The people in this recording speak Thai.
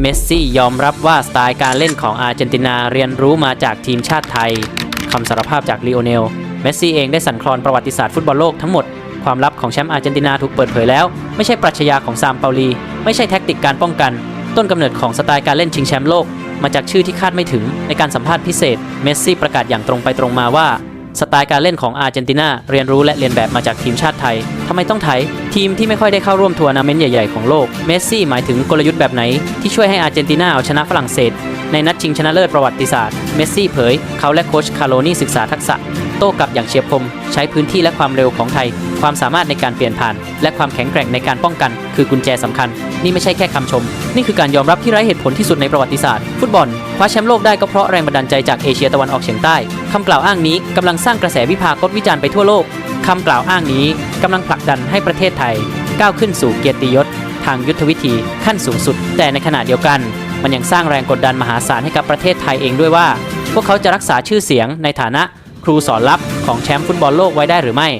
เมสซี่ยอมรับว่าสไตล์การเล่นของอาร์เจนตินาเรียนรู้มาจากทีมชาติไทยคำสารภาพจากลีโอเนล เมสซี่เองได้สั่นคลอนประวัติศาสตร์ฟุตบอลโลกทั้งหมด ความลับของแชมป์อาร์เจนตินาถูกเปิดเผยแล้ว ไม่ใช่ปรัชญาของซามเปาลี ไม่ใช่แท็กติกการป้องกัน ต้นกำเนิดของสไตล์การเล่นชิงแชมป์โลก มาจากชื่อที่คาดไม่ถึงในการสัมภาษณ์พิเศษ เมสซี่ประกาศอย่างตรงไปตรงมาว่า สไตล์การเล่นของอาร์เจนตินาเรียนรู้และเรียนแบบมาจากทีมชาติไทยทำไมต้องไทย ทีมที่ไม่ค่อยได้เข้าร่วมทัวร์นาเมนต์ใหญ่ๆของโลกเมสซี่หมายถึงกลยุทธ์แบบไหน ที่ช่วยให้อาร์เจนตินาเอาชนะฝรั่งเศส ในนัดชิงชนะเลิศประวัติศาสตร์เมสซี่เผย เขาและโค้ชคาร์โลนี่ศึกษาทักษะ โต้กลับอย่างเฉียบคม ใช้พื้นที่และความเร็วของไทย ความสามารถในการเปลี่ยนผ่าน และความแข็งแกร่งในการป้องกัน คือกุญแจสำคัญ นี่ไม่ใช่แค่คำชม นี่คือการยอมรับที่ไร้เหตุผลที่สุดในประวัติศาสตร์ ฟุตบอล คว้าแชมป์โลกได้ก็เพราะแรงบันดาลใจจากเอเชียตะวันออกเฉียงใต้คำกล่าวอ้างนี้กำลังสร้างกระแสวิพากษ์วิจารณ์ไปทั่วโลกคำกล่าวอ้างนี้กำลังผลักดันให้ประเทศไทย ก้าวขึ้นสู่เกียรติยศ ทางยุทธวิธีขั้นสูงสุด แต่ในขณะเดียวกัน มันยังสร้างแรงกดดันมหาศาลให้กับประเทศไทยเองด้วยว่า พวกเขาจะรักษาชื่อเสียงในฐานะครูสอนลับของแชมป์ฟุตบอลโลกไว้ได้หรือไม่